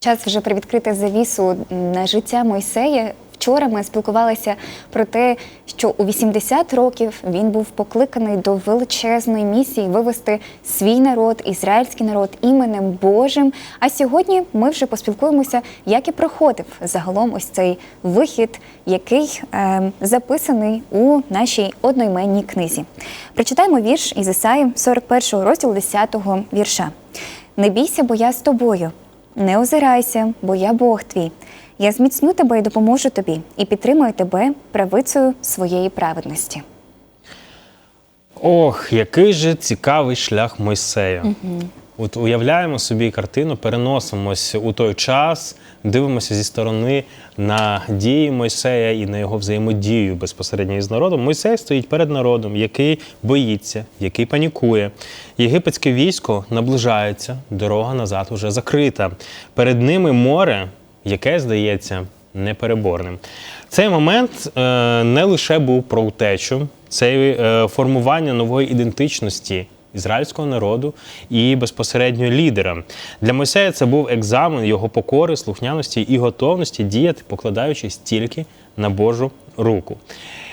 Час вже привідкрити завісу на життя Мойсея. Вчора ми спілкувалися про те, що у 80 років він був покликаний до величезної місії вивести свій народ, ізраїльський народ іменем Божим. А сьогодні ми вже поспілкуємося, як і проходив загалом ось цей вихід, який е, записаний у нашій одноіменній книзі. Прочитаємо вірш із Ісаї 41 розділу 10 вірша. Не бійся, бо я з тобою. Не озирайся, бо я Бог твій. Я зміцню тебе і допоможу тобі, і підтримую тебе правицею своєї праведності. Ох, який же цікавий шлях Мойсея. От уявляємо собі картину, переносимось у той час, дивимося зі сторони на дії Мойсея і на його взаємодію безпосередньо із народом. Мойсей стоїть перед народом, який боїться, який панікує. Єгипетське військо наближається, дорога назад уже закрита. Перед ними море, яке здається непереборним. Цей момент е, не лише був про втечу, це е, формування нової ідентичності ізраїльського народу і безпосередньо лідера. Для Мойсея це був екзамен його покори, слухняності і готовності діяти, покладаючись тільки на Божу руку.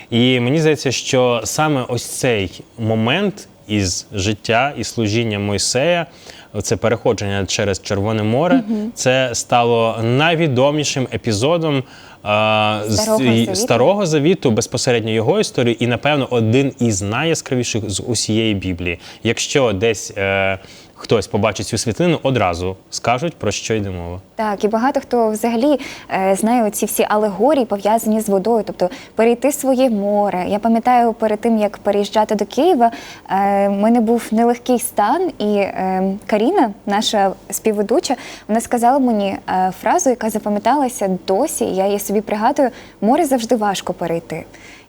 І мені здається, що саме ось цей момент із життя і служіння Мойсея, це переходження через Червоне море, це стало найвідомішим епізодом а, Старого і- Завіту. старого завіту, безпосередньо його історії, і напевно один із найяскравіших з усієї Біблії. Якщо десь е, хтось побачить цю світлину, одразу скажуть про що йде мова. Так, і багато хто взагалі е, знає ці всі алегорії пов'язані з водою, тобто перейти своє море. Я пам'ятаю, перед тим як переїжджати до Києва, е, в мене був нелегкий стан, і е, Каріна, наша співведуча, вона сказала мені е, фразу, яка запам'яталася досі. Я її собі пригадую: море завжди важко перейти.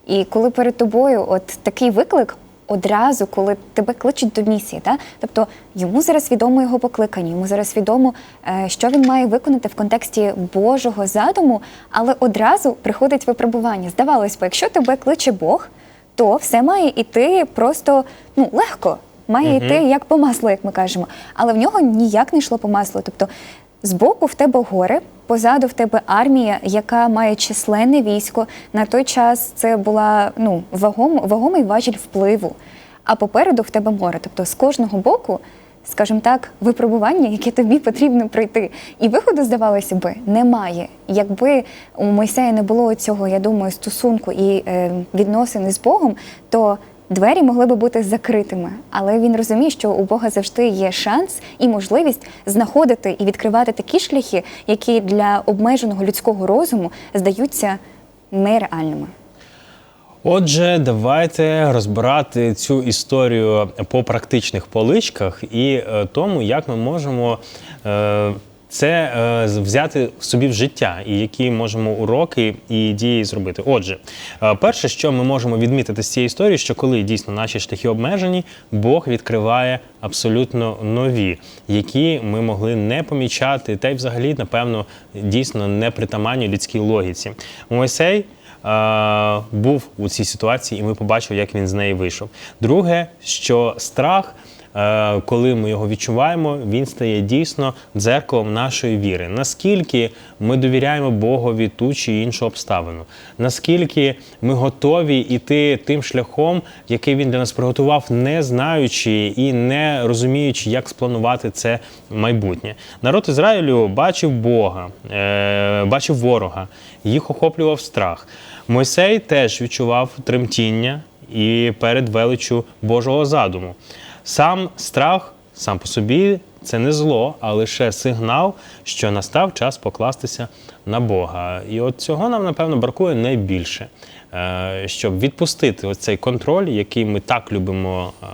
І коли перед тобою от такий виклик. Одразу, коли тебе кличуть до місії, та тобто йому зараз відомо його покликання, йому зараз відомо, е, що він має виконати в контексті Божого задуму, але одразу приходить випробування. Здавалось би, якщо тебе кличе Бог, то все має іти просто ну легко, має йти як по маслу, як ми кажемо. Але в нього ніяк не йшло по маслу. Тобто Збоку в тебе гори, позаду в тебе армія, яка має численне військо. На той час це була ну вагом, вагомий важіль впливу. А попереду в тебе море. Тобто з кожного боку, скажімо так, випробування, яке тобі потрібно пройти. І виходу, здавалося би, немає. Якби у Мойсея не було цього, я думаю, стосунку і е, відносини з Богом, то Двері могли би бути закритими, але він розуміє, що у Бога завжди є шанс і можливість знаходити і відкривати такі шляхи, які для обмеженого людського розуму здаються нереальними. Отже, давайте розбирати цю історію по практичних поличках і е, тому, як ми можемо е, це е, взяти собі в життя, і які можемо уроки і дії зробити. Отже, е, перше, що ми можемо відмітити з цієї історії, що коли дійсно наші шляхи обмежені, Бог відкриває абсолютно нові, які ми могли не помічати, та й взагалі, напевно, дійсно не притаманні людській логіці. Мойсей е, був у цій ситуації, і ми побачили, як він з неї вийшов. Друге, що страх. Е, Коли ми його відчуваємо, він стає дійсно дзеркалом нашої віри. Наскільки ми довіряємо Богові ту чи іншу обставину, наскільки ми готові йти тим шляхом, який він для нас приготував, не знаючи і не розуміючи, як спланувати це майбутнє. Народ Ізраїлю бачив Бога, е, бачив ворога, їх охоплював страх. Мойсей теж відчував тремтіння і перед величчю Божого задуму. Сам страх сам по собі це не зло, а лише сигнал, що настав час покластися на Бога. І от цього нам, напевно, бракує найбільше, щоб відпустити ось цей контроль, який ми так любимо е,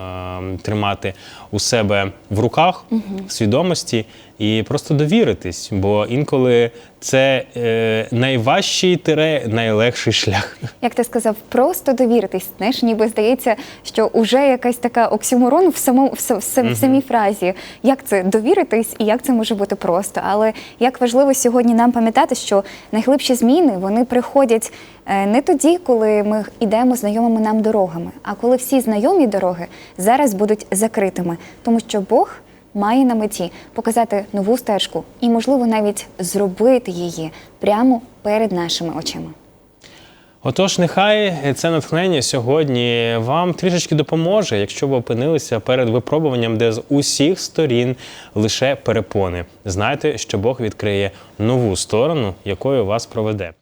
тримати у себе в руках, в свідомості, і просто довіритись, бо інколи це е, найважчий тире, найлегший шлях. Як ти сказав, просто довіритись. Знаєш, ніби здається, що вже якась така оксюморон в самому в, са- в, в самій фразі. Як це довіритись і як це може бути просто? Але як важливо сьогодні нам пам'ятати, що найглибші зміни вони приходять е, не тоді, коли ми йдемо знайомими нам дорогами, а коли всі знайомі дороги зараз будуть закритими, тому що Бог має на меті показати нову стежку і, можливо, навіть зробити її прямо перед нашими очима. Отож, нехай це натхнення сьогодні вам трішечки допоможе, якщо ви опинилися перед випробуванням, де з усіх сторін лише перепони. Знайте, що Бог відкриє нову сторону, якою вас проведе.